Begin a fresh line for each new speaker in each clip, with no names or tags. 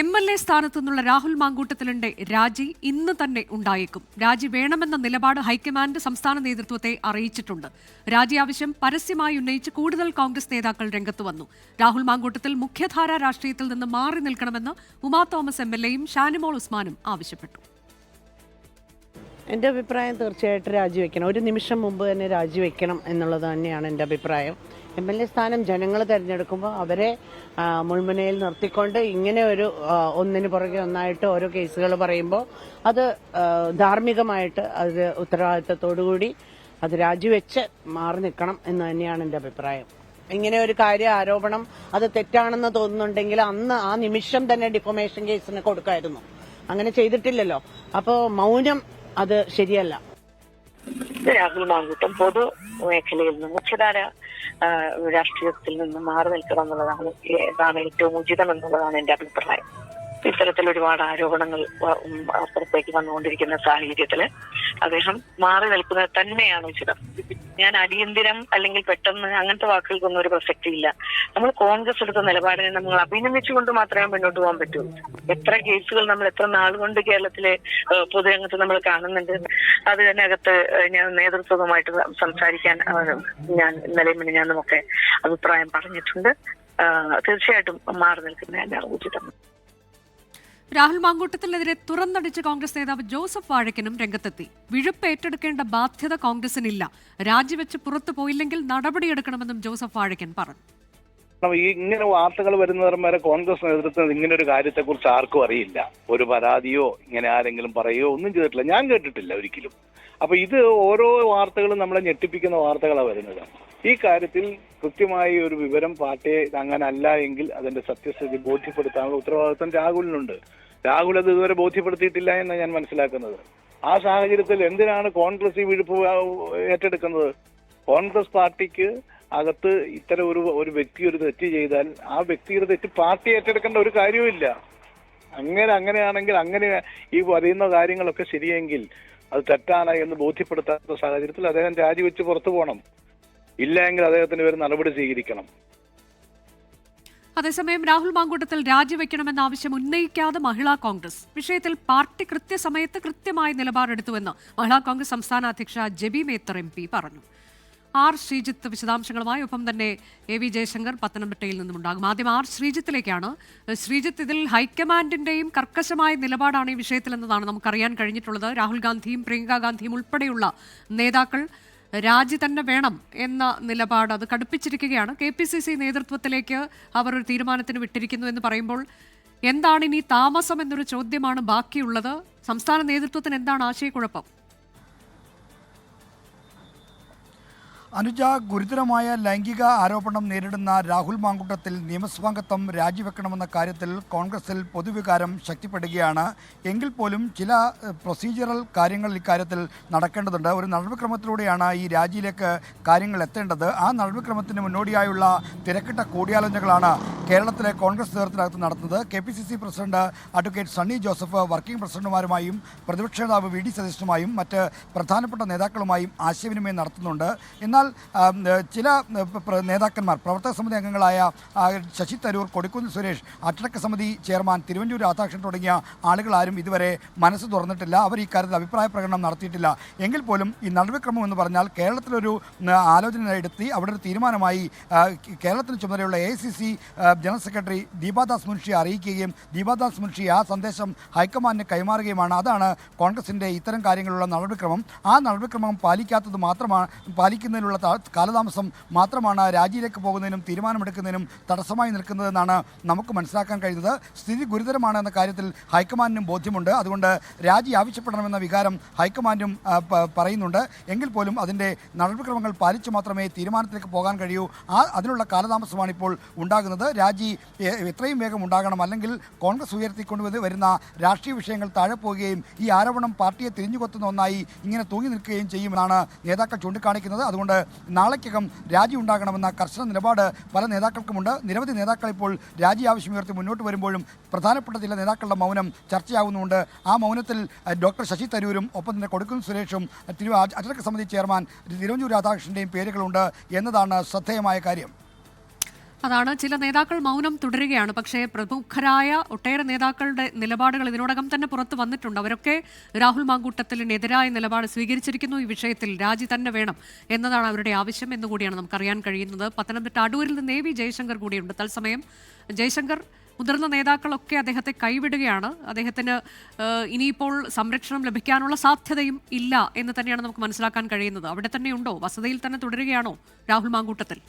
M L A സ്ഥാനത്തു നിന്നുള്ള രാഹുൽ മാങ്കൂട്ടത്തിലിന്റെ രാജി ഇന്ന് തന്നെ ഉണ്ടായേക്കും രാജി വേണമെന്ന നിലപാട് ഹൈക്കമാൻഡ് സംസ്ഥാന നേതൃത്വത്തെ അറിയിച്ചിട്ടുണ്ട് രാജി ആവശ്യം പരസ്യമായി ഉന്നയിച്ച് കൂടുതൽ കോൺഗ്രസ് നേതാക്കൾ രംഗത്ത് വന്നു രാഹുൽ മാങ്കൂട്ടത്തിൽ മുഖ്യധാര രാഷ്ട്രീയത്തിൽ നിന്ന് മാറി നിൽക്കണമെന്ന് ഉമാ തോമസ് എം എൽ എയും ഷാനിമോൾ ഉസ്മാനും ആവശ്യപ്പെട്ടു
എൻ്റെ അഭിപ്രായം തീർച്ചയായിട്ടും രാജിവെക്കണം ഒരു നിമിഷം മുമ്പ് തന്നെ രാജിവെക്കണം എന്നുള്ളത് തന്നെയാണ് എൻ്റെ അഭിപ്രായം എം എൽ എ സ്ഥാനം ജനങ്ങൾ തിരഞ്ഞെടുക്കുമ്പോൾ അവരെ മുൾമുനയിൽ നിർത്തിക്കൊണ്ട് ഇങ്ങനെ ഒരു ഒന്നിന് പുറകെ ഒന്നായിട്ട് ഓരോ കേസുകൾ പറയുമ്പോൾ അത് ധാർമ്മികമായിട്ട് അത് ഉത്തരവാദിത്തത്തോടുകൂടി അത് രാജിവെച്ച് മാറി നിൽക്കണം എന്ന് തന്നെയാണ് എൻ്റെ അഭിപ്രായം ഇങ്ങനെ ഒരു കാര്യ ആരോപണം അത് തെറ്റാണെന്ന് തോന്നുന്നുണ്ടെങ്കിൽ അന്ന് ആ നിമിഷം തന്നെ ഡിഫോമേഷൻ കേസിന് കൊടുക്കായിരുന്നു അങ്ങനെ ചെയ്തിട്ടില്ലല്ലോ അപ്പോൾ മൗനം അത് ശരിയല്ല
രാഹുൽ മാങ്കൂട്ടം പൊതു മേഖലയിൽ നിന്ന് മുഖ്യധാര രാഷ്ട്രീയത്തിൽ നിന്ന് മാറി നിൽക്കണം എന്നുള്ളതാണ് ഏതാണ് ഏറ്റവും ഉചിതം എന്നുള്ളതാണ് എന്റെ അഭിപ്രായം ഇത്തരത്തിൽ ഒരുപാട് ആരോപണങ്ങൾ പുറത്തേക്ക് വന്നുകൊണ്ടിരിക്കുന്ന സാഹചര്യത്തില് അദ്ദേഹം മാറി നിൽക്കുന്നത് തന്നെയാണ് ഉചിതം ഞാൻ അടിയന്തിരം അല്ലെങ്കിൽ പെട്ടെന്ന് അങ്ങനത്തെ വാക്കുകൾക്കൊന്നും ഒരു പ്രസക്തി ഇല്ല നമ്മൾ കോൺഗ്രസ് എടുത്ത നിലപാടിനെ നമ്മൾ അഭിനന്ദിച്ചുകൊണ്ട് മാത്രമേ മുന്നോട്ട് പോകാൻ പറ്റൂ എത്ര കേസുകൾ നമ്മൾ എത്ര നാളുകൊണ്ട് കേരളത്തിലെ പൊതുരംഗത്ത് നമ്മൾ കാണുന്നുണ്ട് അത് തന്നെ അകത്ത് ഞാൻ നേതൃത്വവുമായിട്ട് സംസാരിക്കാൻ ഞാൻ ഇന്നലെ ഒക്കെ അഭിപ്രായം പറഞ്ഞിട്ടുണ്ട് തീർച്ചയായിട്ടും മാറി നിൽക്കുന്നതല്ല ഉചിതം
രാഹുൽ മാങ്കൂട്ടത്തിനെതിരെ തുറന്നടിച്ച കോൺഗ്രസ് നേതാവ് ജോസഫ് വാഴക്കനും രംഗത്തെത്തി വിഴുപ്പ് ഏറ്റെടുക്കേണ്ട ബാധ്യത കോൺഗ്രസിനില്ല രാജിവെച്ച് പുറത്തു പോയില്ലെങ്കിൽ നടപടിയെടുക്കണമെന്നും ജോസഫ് വാഴക്കൻ പറഞ്ഞു
ഈ ഇങ്ങനെ വാർത്തകൾ വരുന്നതിനും വരെ കോൺഗ്രസ് നേതൃത്വം ഇങ്ങനെ ഒരു കാര്യത്തെക്കുറിച്ച് ആർക്കും അറിയില്ല ഒരു പരാതിയോ ഇങ്ങനെ ആരെങ്കിലും പറയുകയോ ഒന്നും ചെയ്തിട്ടില്ല ഞാൻ കേട്ടിട്ടില്ല ഒരിക്കലും അപ്പൊ ഇത് ഓരോ വാർത്തകളും നമ്മളെ ഞെട്ടിപ്പിക്കുന്ന വാർത്തകളാണ് വരുന്നത് ഈ കാര്യത്തിൽ കൃത്യമായ ഒരു വിവരം പാർട്ടിയെ അങ്ങനല്ല എങ്കിൽ അതിന്റെ സത്യസ്ഥിതി ബോധ്യപ്പെടുത്താനുള്ള ഉത്തരവാദിത്വം രാഹുലിനുണ്ട് രാഹുൽ അത് ഇതുവരെ ബോധ്യപ്പെടുത്തിയിട്ടില്ല എന്ന് ഞാൻ മനസ്സിലാക്കുന്നത് ആ സാഹചര്യത്തിൽ എന്തിനാണ് കോൺഗ്രസ് ഈ വിഴുപ്പ് ഏറ്റെടുക്കുന്നത് കോൺഗ്രസ് പാർട്ടിക്ക് അകത്ത് ഇത്തരം ഒരു ഒരു വ്യക്തി ഒരു തെറ്റ് ചെയ്താൽ ആ വ്യക്തിയുടെ തെറ്റ് പാർട്ടി ഏറ്റെടുക്കേണ്ട ഒരു കാര്യവുമില്ല അങ്ങനെ അങ്ങനെയാണെങ്കിൽ അങ്ങനെ ഈ പറയുന്ന കാര്യങ്ങളൊക്കെ ശരിയെങ്കിൽ അത് തെറ്റാണ് എന്ന് ബോധ്യപ്പെടുത്താത്ത സാഹചര്യത്തിൽ അദ്ദേഹം രാജിവെച്ച് പുറത്തു പോകണം ഇല്ലെങ്കിൽ അദ്ദേഹത്തിന് വരെ നടപടി സ്വീകരിക്കണം
അതേസമയം രാഹുൽ മാങ്കൂട്ടത്തിൽ രാജിവെക്കണമെന്ന ആവശ്യം ഉന്നയിക്കാതെ മഹിളാ കോൺഗ്രസ് വിഷയത്തിൽ പാർട്ടി കൃത്യസമയത്ത് കൃത്യമായ നിലപാടെടുത്തുവെന്ന് മഹിളാ കോൺഗ്രസ് സംസ്ഥാന അധ്യക്ഷ ജബി മേത്തർ എം പറഞ്ഞു ആർ ശ്രീജിത്ത് വിശദാംശങ്ങളുമായി ഒപ്പം തന്നെ എ വി ജയശങ്കർ പത്തനംതിട്ടയിൽ നിന്നുമുണ്ടാകും ആദ്യം ആർ ശ്രീജിത്തിലേക്കാണ് ശ്രീജിത്ത് ഇതിൽ ഹൈക്കമാൻഡിന്റെയും കർക്കശമായ നിലപാടാണ് ഈ വിഷയത്തിലെന്നതാണ് നമുക്കറിയാൻ കഴിഞ്ഞിട്ടുള്ളത് രാഹുൽ ഗാന്ധിയും പ്രിയങ്ക ഗാന്ധിയും ഉൾപ്പെടെയുള്ള നേതാക്കൾ രാജി തന്നെ വേണം എന്ന നിലപാട് അത് കടുപ്പിച്ചിരിക്കുകയാണ് കെ പി സി സി നേതൃത്വത്തിലേക്ക് അവർ ഒരു തീരുമാനത്തിന് വിട്ടിരിക്കുന്നു എന്ന് പറയുമ്പോൾ എന്താണ് ഇനി താമസം എന്നൊരു ചോദ്യമാണ് ബാക്കിയുള്ളത് സംസ്ഥാന നേതൃത്വത്തിന് എന്താണ് ആശയക്കുഴപ്പം
അനുജ ഗുരുതരമായ ലൈംഗിക ആരോപണം നേരിടുന്ന രാഹുൽ മാങ്കുട്ടത്തിൽ നിയമസഭാംഗത്വം രാജിവെക്കണമെന്ന കാര്യത്തിൽ കോൺഗ്രസിൽ പൊതുവികാരം ശക്തിപ്പെടുകയാണ് എങ്കിൽ പോലും ചില പ്രൊസീജിയറൽ കാര്യങ്ങൾ ഇക്കാര്യത്തിൽ നടക്കേണ്ടതുണ്ട് ഒരു നടപടിക്രമത്തിലൂടെയാണ് ഈ രാജിയിലേക്ക് കാര്യങ്ങൾ എത്തേണ്ടത് ആ നടപടിക്രമത്തിന് മുന്നോടിയായുള്ള തിരക്കിട്ട കൂടിയാലോചനകളാണ് കേരളത്തിലെ കോൺഗ്രസ് നേതൃത്വത്തിനകത്ത് നടത്തുന്നത് K P C C president advocate Sunny Joseph working പ്രസിഡന്റുമാരുമായും പ്രതിപക്ഷ നേതാവ് വി ഡി സതീശനുമായും മറ്റ് പ്രധാനപ്പെട്ട നേതാക്കളുമായും ആശയവിനിമയം നടത്തുന്നുണ്ട് എന്നാൽ എന്നാൽ ചില നേതാക്കന്മാർ പ്രവർത്തക സമിതി അംഗങ്ങളായ ശശി തരൂർ കൊടിക്കുന്ന് സുരേഷ് അച്ചടക്ക സമിതി ചെയർമാൻ തിരുവഞ്ചൂർ രാധാകൃഷ്ണൻ തുടങ്ങിയ ആളുകളാരും ഇതുവരെ മനസ്സ് തുറന്നിട്ടില്ല അവർ ഈ കാര്യത്തിൽ അഭിപ്രായ പ്രകടനം നടത്തിയിട്ടില്ല എങ്കിൽ പോലും ഈ നടപടിക്രമം എന്ന് പറഞ്ഞാൽ കേരളത്തിലൊരു ആലോചന എടുത്തി അവിടെ ഒരു തീരുമാനമായി കേരളത്തിന് ചുമതലയുള്ള A general secretary Deepadas Munshi അറിയിക്കുകയും ദീപാദാസ് മുൻഷി ആ സന്ദേശം ഹൈക്കമാൻഡിന് കൈമാറുകയുമാണ് അതാണ് കോൺഗ്രസിൻ്റെ ഇത്തരം കാര്യങ്ങളുള്ള നടപടിക്രമം ആ നടപടിക്രമം പാലിക്കാത്തത് മാത്രമാണ് പാലിക്കുന്നതിനുള്ള തമ്മിലുള്ള കാലതാമസം മാത്രമാണ് രാജിയിലേക്ക് പോകുന്നതിനും തീരുമാനമെടുക്കുന്നതിനും തടസ്സമായി നിൽക്കുന്നതെന്നാണ് നമുക്ക് മനസ്സിലാക്കാൻ കഴിയുന്നത് സ്ഥിതി ഗുരുതരമാണ് എന്ന കാര്യത്തിൽ ഹൈക്കമാൻഡിനും ബോധ്യമുണ്ട് അതുകൊണ്ട് രാജി ആവശ്യപ്പെടണമെന്ന വികാരം ഹൈക്കമാൻഡും പറയുന്നുണ്ട് എങ്കിൽ പോലും അതിൻ്റെ നടപടിക്രമങ്ങൾ പാലിച്ചു മാത്രമേ തീരുമാനത്തിലേക്ക് പോകാൻ കഴിയൂ ആ അതിനുള്ള കാലതാമസമാണ് ഇപ്പോൾ ഉണ്ടാകുന്നത് രാജി എത്രയും വേഗം ഉണ്ടാകണം അല്ലെങ്കിൽ കോൺഗ്രസ് ഉയർത്തിക്കൊണ്ടുവന്ന് വരുന്ന രാഷ്ട്രീയ വിഷയങ്ങൾ താഴെ പോവുകയും ഈ ആരോപണം പാർട്ടിയെ തിരിഞ്ഞുകൊത്തുന്ന ഒന്നായി ഇങ്ങനെ തൂങ്ങി നിൽക്കുകയും ചെയ്യുമെന്നാണ് നേതാക്കൾ ചൂണ്ടിക്കാണിക്കുന്നത് അതുകൊണ്ട് നാളേക്കകം രാജി ഉണ്ടാകണമെന്ന കർശന നിലപാട് പല നേതാക്കൾക്കുമുണ്ട് നിരവധി നേതാക്കൾ ഇപ്പോൾ രാജി ആവശ്യമുയർത്തി മുന്നോട്ട് വരുമ്പോഴും പ്രധാനപ്പെട്ട ചില നേതാക്കളുടെ മൗനം ചർച്ചയാകുന്നുണ്ട് ആ മൗനത്തിൽ ഡോക്ടർ ശശി തരൂരും ഒപ്പം തന്നെ കൊടുക്കുൻ സുരേഷും തിരുവാ അച്ചടക്ക സമിതി ചെയർമാൻ തിരുവഞ്ചൂർ രാധാകൃഷ്ണൻ്റെയും പേരുകളുണ്ട് എന്നതാണ് ശ്രദ്ധേയമായ കാര്യം
അതാണ് ചില നേതാക്കൾ മൗനം തുടരുകയാണ് പക്ഷേ പ്രമുഖരായ ഒട്ടേറെ നേതാക്കളുടെ നിലപാടുകൾ ഇതിനോടകം തന്നെ പുറത്തു വന്നിട്ടുണ്ട് അവരൊക്കെ രാഹുൽ മാങ്കൂട്ടത്തിനെതിരായ നിലപാട് സ്വീകരിച്ചിരിക്കുന്നു ഈ വിഷയത്തിൽ രാജി തന്നെ വേണം എന്നതാണ് അവരുടെ ആവശ്യം എന്നുകൂടിയാണ് അറിയാൻ കഴിയുന്നത് പത്തനംതിട്ട അടൂരിൽ നിന്ന് എ വി ജയശങ്കർ കൂടിയുണ്ട് തത്സമയം ജയശങ്കർ മുതിർന്ന നേതാക്കളൊക്കെ അദ്ദേഹത്തെ കൈവിടുകയാണ് അദ്ദേഹത്തിന് ഇനിയിപ്പോൾ സംരക്ഷണം ലഭിക്കാനുള്ള സാധ്യതയും ഇല്ല എന്ന് തന്നെയാണ് നമുക്ക് മനസ്സിലാക്കാൻ കഴിയുന്നത് അവിടെ തന്നെയുണ്ടോ വസതിയിൽ തന്നെ തുടരുകയാണോ രാഹുൽ മാങ്കൂട്ടത്തിൽ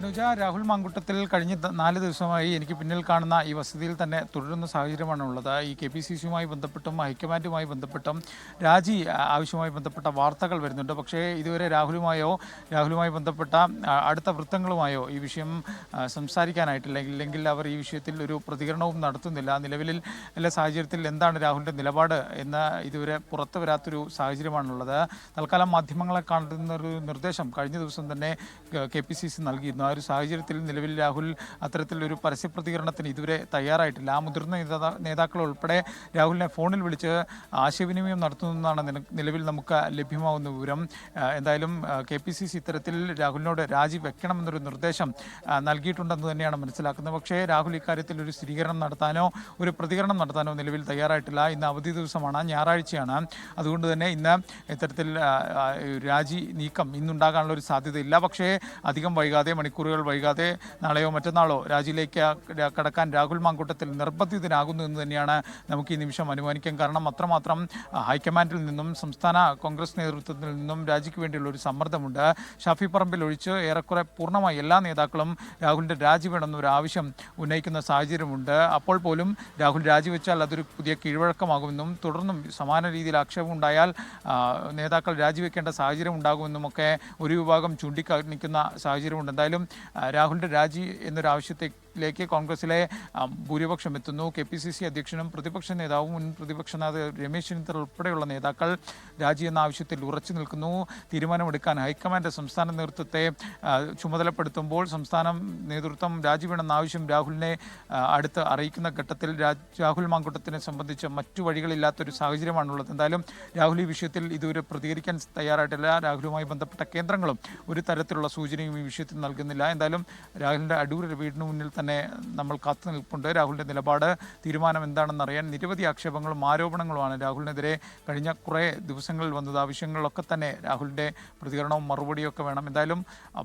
അനുജ രാഹുൽ മാങ്കുട്ടത്തിൽ കഴിഞ്ഞ നാല് ദിവസമായി എനിക്ക് പിന്നിൽ കാണുന്ന ഈ വസതിയിൽ തന്നെ തുടരുന്ന സാഹചര്യമാണ് ഉള്ളത് ഈ കെ പി സി സിയുമായി ബന്ധപ്പെട്ടും ഹൈക്കമാൻഡുമായി ബന്ധപ്പെട്ടും രാജി ആവശ്യവുമായി ബന്ധപ്പെട്ട വാർത്തകൾ വരുന്നുണ്ട് പക്ഷേ ഇതുവരെ രാഹുലുമായോ രാഹുലുമായി ബന്ധപ്പെട്ട അടുത്ത വൃത്തങ്ങളുമായോ ഈ വിഷയം സംസാരിക്കാനായിട്ടില്ല അല്ലെങ്കിൽ അവർ ഈ വിഷയത്തിൽ ഒരു പ്രതികരണവും നടത്തുന്നില്ല എല്ലാ സാഹചര്യത്തിൽ എന്താണ് രാഹുലിൻ്റെ നിലപാട് എന്ന് ഇതുവരെ പുറത്തു വരാത്തൊരു സാഹചര്യമാണുള്ളത് തൽക്കാലം മാധ്യമങ്ങളെ കാണുന്ന ഒരു നിർദ്ദേശം കഴിഞ്ഞ ദിവസം തന്നെ കെ പി സി സി നൽകിയിരുന്നു ഒരു സാഹചര്യത്തിൽ നിലവിൽ രാഹുൽ അത്തരത്തിലൊരു പരസ്യ പ്രതികരണത്തിന് ഇതുവരെ തയ്യാറായിട്ടില്ല ആ മുതിർന്ന നേതാക്കൾ ഉൾപ്പെടെ രാഹുലിനെ ഫോണിൽ വിളിച്ച് ആശയവിനിമയം നടത്തുന്നതാണ് നിലവിൽ നമുക്ക് ലഭ്യമാവുന്ന വിവരം എന്തായാലും കെ പി സി സി ഇത്തരത്തിൽ രാഹുലിനോട് രാജിവെക്കണമെന്നൊരു നിർദ്ദേശം നൽകിയിട്ടുണ്ടെന്ന് തന്നെയാണ് മനസ്സിലാക്കുന്നത് പക്ഷേ രാഹുൽ ഇക്കാര്യത്തിൽ ഒരു സ്ഥിരീകരണം നടത്താനോ ഒരു പ്രതികരണം നടത്താനോ നിലവിൽ തയ്യാറായിട്ടില്ല ഇന്ന് അവധി ദിവസമാണ് ഞായറാഴ്ചയാണ് അതുകൊണ്ട് തന്നെ ഇന്ന് ഇത്തരത്തിൽ രാജി നീക്കം ഇന്നുണ്ടാകാനുള്ള ഒരു സാധ്യതയില്ല പക്ഷേ അധികം വൈകാതെ മണിക്കൂർ മണിക്കൂറുകൾ വൈകാതെ നാളെയോ മറ്റന്നാളോ രാജിയിലേക്ക് കടക്കാൻ രാഹുൽ മാങ്കൂട്ടത്തിൽ നിർബന്ധിതനാകുന്നു എന്ന് തന്നെയാണ് നമുക്ക് ഈ നിമിഷം അനുമാനിക്കാൻ കാരണം അത്രമാത്രം ഹൈക്കമാൻഡിൽ നിന്നും സംസ്ഥാന കോൺഗ്രസ് നേതൃത്വത്തിൽ നിന്നും രാജിക്ക് വേണ്ടിയുള്ള ഒരു സമ്മർദ്ദമുണ്ട് ഷാഫി പറമ്പിൽ ഒഴിച്ച് ഏറെക്കുറെ പൂർണ്ണമായി എല്ലാ നേതാക്കളും രാഹുലിൻ്റെ രാജി ഒരു ആവശ്യം ഉന്നയിക്കുന്ന സാഹചര്യമുണ്ട് അപ്പോൾ പോലും രാഹുൽ രാജിവെച്ചാൽ അതൊരു പുതിയ കീഴ്വഴക്കമാകുമെന്നും തുടർന്നും സമാന രീതിയിൽ ആക്ഷേപം ഉണ്ടായാൽ നേതാക്കൾ രാജിവെക്കേണ്ട സാഹചര്യം ഉണ്ടാകുമെന്നും ഒക്കെ ഒരു വിഭാഗം ചൂണ്ടിക്കാണിക്കുന്ന സാഹചര്യമുണ്ട് എന്തായാലും രാഹുലിൻ്റെ രാജി എന്നൊരാവശ്യത്തെ ലേക്ക് കോൺഗ്രസിലെ ഭൂരിപക്ഷം എത്തുന്നു കെ പി സി സി അധ്യക്ഷനും പ്രതിപക്ഷ നേതാവും മുൻ പ്രതിപക്ഷ നേതാവ് രമേശ് ചെന്നിത്തല ഉൾപ്പെടെയുള്ള നേതാക്കൾ രാജി എന്ന ആവശ്യത്തിൽ ഉറച്ചു നിൽക്കുന്നു തീരുമാനമെടുക്കാൻ ഹൈക്കമാൻഡ് സംസ്ഥാന നേതൃത്വത്തെ ചുമതലപ്പെടുത്തുമ്പോൾ സംസ്ഥാനം നേതൃത്വം രാജിവേണമെന്ന ആവശ്യം രാഹുലിനെ അടുത്ത് അറിയിക്കുന്ന ഘട്ടത്തിൽ രാഹുൽ മാങ്കുട്ടത്തിനെ സംബന്ധിച്ച് മറ്റു വഴികളില്ലാത്തൊരു സാഹചര്യമാണുള്ളത് എന്തായാലും രാഹുൽ ഈ വിഷയത്തിൽ ഇതുവരെ പ്രതികരിക്കാൻ തയ്യാറായിട്ടില്ല രാഹുലുമായി ബന്ധപ്പെട്ട കേന്ദ്രങ്ങളും ഒരു തരത്തിലുള്ള സൂചനയും ഈ വിഷയത്തിൽ നൽകുന്നില്ല എന്തായാലും രാഹുലിൻ്റെ അടൂർ വീടിന് മുന്നിൽ തന്നെ നമ്മൾ കാത്തു നിൽപ്പുണ്ട് രാഹുലിൻ്റെ നിലപാട് തീരുമാനം എന്താണെന്ന് അറിയാൻ നിരവധി ആക്ഷേപങ്ങളും ആരോപണങ്ങളുമാണ് രാഹുലിനെതിരെ കഴിഞ്ഞ കുറേ ദിവസങ്ങളിൽ വന്നത് ആവശ്യങ്ങളിലൊക്കെ തന്നെ രാഹുലിൻ്റെ പ്രതികരണവും മറുപടിയൊക്കെ വേണം എന്തായാലും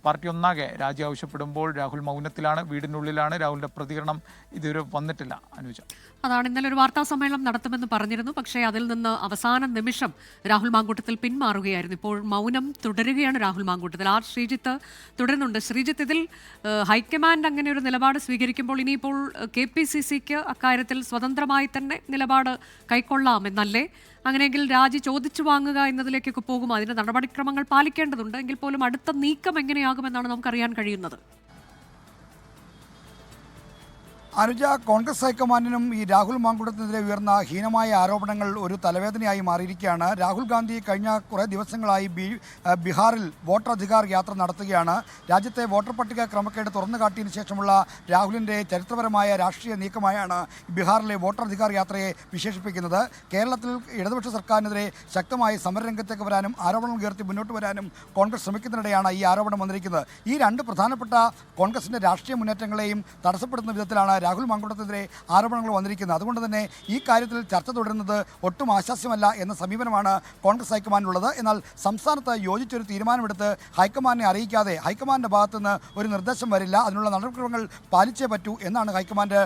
പാർട്ടി ഒന്നാകെ രാജി ആവശ്യപ്പെടുമ്പോൾ രാഹുൽ മൗനത്തിലാണ് വീടിനുള്ളിലാണ് രാഹുലിൻ്റെ പ്രതികരണം ഇതുവരെ വന്നിട്ടില്ല
അനുജ അതാണ് ഇന്നലെ ഒരു വാർത്താ സമ്മേളനം നടത്തുമെന്ന് പറഞ്ഞിരുന്നു പക്ഷേ അതിൽ നിന്ന് അവസാന നിമിഷം രാഹുൽ മാങ്കൂട്ടത്തിൽ പിന്മാറുകയായിരുന്നു ഇപ്പോൾ മൗനം തുടരുകയാണ് രാഹുൽ മാങ്കൂട്ടത്തിൽ ആർ ശ്രീജിത്ത് തുടരുന്നുണ്ട് ശ്രീജിത്ത് ഇതിൽ ഹൈക്കമാൻഡ് അങ്ങനെ ഒരു നിലപാട് സ്വീകരിക്കുമ്പോൾ ഇനിയിപ്പോൾ കെ പി സി സിക്ക് അക്കാര്യത്തിൽ സ്വതന്ത്രമായി തന്നെ നിലപാട് കൈക്കൊള്ളാമെന്നല്ലേ അങ്ങനെയെങ്കിൽ രാജി ചോദിച്ചു വാങ്ങുക എന്നതിലേക്കൊക്കെ പോകും അതിന്റെ നടപടിക്രമങ്ങൾ പാലിക്കേണ്ടതുണ്ട് എങ്കിൽ പോലും അടുത്ത നീക്കം എങ്ങനെയാകുമെന്നാണ് നമുക്കറിയാൻ കഴിയുന്നത്
അനുജ കോൺഗ്രസ് ഹൈക്കമാൻഡിനും ഈ രാഹുൽ മാങ്കുടത്തിനെതിരെ ഉയർന്ന ഹീനമായ ആരോപണങ്ങൾ ഒരു തലവേദനയായി മാറിയിരിക്കുകയാണ് രാഹുൽ ഗാന്ധി കഴിഞ്ഞ കുറേ ദിവസങ്ങളായി ബീഹാറിൽ വോട്ടർ അധികാർ യാത്ര നടത്തുകയാണ് രാജ്യത്തെ വോട്ടർ പട്ടിക ക്രമക്കേട് തുറന്നു കാട്ടിയതിനു ശേഷമുള്ള രാഹുലിൻ്റെ ചരിത്രപരമായ രാഷ്ട്രീയ നീക്കമായാണ് ബീഹാറിലെ വോട്ടർ അധികാർ യാത്രയെ വിശേഷിപ്പിക്കുന്നത് കേരളത്തിൽ ഇടതുപക്ഷ സർക്കാരിനെതിരെ ശക്തമായി സമരരംഗത്തേക്ക് വരാനും ആരോപണം ഉയർത്തി മുന്നോട്ട് വരാനും കോൺഗ്രസ് ശ്രമിക്കുന്നതിനിടെയാണ് ഈ ആരോപണം വന്നിരിക്കുന്നത് ഈ രണ്ട് പ്രധാനപ്പെട്ട കോൺഗ്രസിൻ്റെ രാഷ്ട്രീയ മുന്നേറ്റങ്ങളെയും തടസ്സപ്പെടുത്തുന്ന വിധത്തിലാണ് രാഹുൽ മങ്കുളത്തിനെതിരെ ആരോപണങ്ങൾ വന്നിരിക്കുന്നത് അതുകൊണ്ട് തന്നെ ഈ കാര്യത്തിൽ ചർച്ച തുടരുന്നത് ഒട്ടും ആശാസ്യമല്ല എന്ന സമീപനമാണ് കോൺഗ്രസ് ഹൈക്കമാൻഡിനുള്ളത് എന്നാൽ സംസ്ഥാനത്ത് യോജിച്ചൊരു തീരുമാനമെടുത്ത് ഹൈക്കമാൻഡിനെ അറിയിക്കാതെ ഹൈക്കമാൻഡിൻ്റെ ഭാഗത്തു നിന്ന് ഒരു നിർദ്ദേശം വരില്ല അതിനുള്ള നടപടിക്രമങ്ങൾ പാലിച്ചേ പറ്റൂ എന്നാണ് ഹൈക്കമാൻഡ്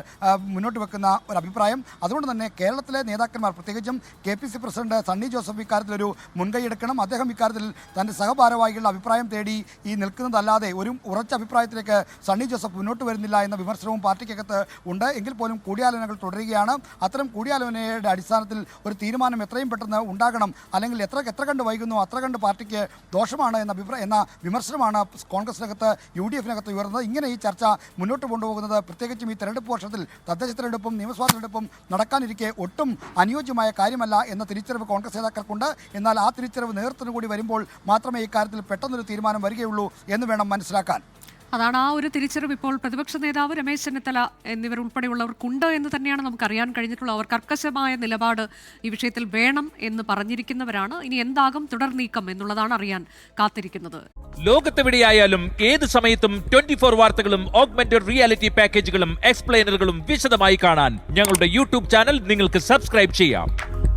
മുന്നോട്ട് വെക്കുന്ന ഒരു അഭിപ്രായം അതുകൊണ്ട് തന്നെ കേരളത്തിലെ നേതാക്കന്മാർ പ്രത്യേകിച്ചും K P C president Sunny Joseph ഒരു മുൻകൈ എടുക്കണം അദ്ദേഹം ഇക്കാര്യത്തിൽ തൻ്റെ സഹഭാരവാഹികളുടെ അഭിപ്രായം തേടി ഈ നിൽക്കുന്നതല്ലാതെ ഒരു ഉറച്ച അഭിപ്രായത്തിലേക്ക് സണ്ണി ജോസഫ് മുന്നോട്ട് വരുന്നില്ല എന്ന വിമർശനവും പാർട്ടിക്കകത്ത് ഉണ്ട് എങ്കിൽ പോലും കൂടിയാലോചനകൾ തുടരുകയാണ് അത്തരം കൂടിയാലോചനയുടെ അടിസ്ഥാനത്തിൽ ഒരു തീരുമാനം എത്രയും പെട്ടെന്ന് ഉണ്ടാകണം അല്ലെങ്കിൽ എത്ര എത്ര കണ്ട് വൈകുന്നു അത്ര കണ്ട് പാർട്ടിക്ക് ദോഷമാണ് എന്ന എന്ന വിമർശനമാണ് കോൺഗ്രസിനകത്ത് യു ഡി എഫിനകത്ത് ഉയർന്നത് ഇങ്ങനെ ഈ ചർച്ച മുന്നോട്ട് കൊണ്ടുപോകുന്നത് പ്രത്യേകിച്ചും ഈ തെരഞ്ഞെടുപ്പ് വർഷത്തിൽ തദ്ദേശ തെരഞ്ഞെടുപ്പും നിയമസഭാ തെരഞ്ഞെടുപ്പും നടക്കാനിരിക്കെ ഒട്ടും അനുയോജ്യമായ കാര്യമല്ല എന്ന തിരിച്ചറിവ് കോൺഗ്രസ് നേതാക്കൾക്കുണ്ട് എന്നാൽ ആ തിരിച്ചറിവ് നേതൃത്വം കൂടി വരുമ്പോൾ മാത്രമേ ഇക്കാര്യത്തിൽ പെട്ടെന്നൊരു തീരുമാനം വരികയുള്ളൂ എന്ന് വേണം മനസ്സിലാക്കാൻ
അതാണ് ആ ഒരു തിരിച്ചറിവ് ഇപ്പോൾ പ്രതിപക്ഷ നേതാവ് രമേശ് ചെന്നിത്തല എന്നിവർ ഉൾപ്പെടെയുള്ളവർക്കുണ്ട് എന്ന് തന്നെയാണ് നമുക്ക് അറിയാൻ കഴിഞ്ഞിട്ടുള്ളത് അവർ കർക്കശമായ നിലപാട് ഈ വിഷയത്തിൽ വേണം എന്ന് പറഞ്ഞിരിക്കുന്നവരാണ് ഇനി എന്താകും തുടർ നീക്കം എന്നുള്ളതാണ് അറിയാൻ കാത്തിരിക്കുന്നത്
ലോകത്തെവിടെയായാലും ഏത് സമയത്തും ട്വന്റി ഫോർ വാർത്തകളും ഓഗ്മെന്റഡ് റിയാലിറ്റി പാക്കേജുകളും എക്സ്പ്ലെയിനറുകളും വിശദമായി കാണാൻ ഞങ്ങളുടെ യൂട്യൂബ് ചാനൽ നിങ്ങൾക്ക് സബ്സ്ക്രൈബ് ചെയ്യാം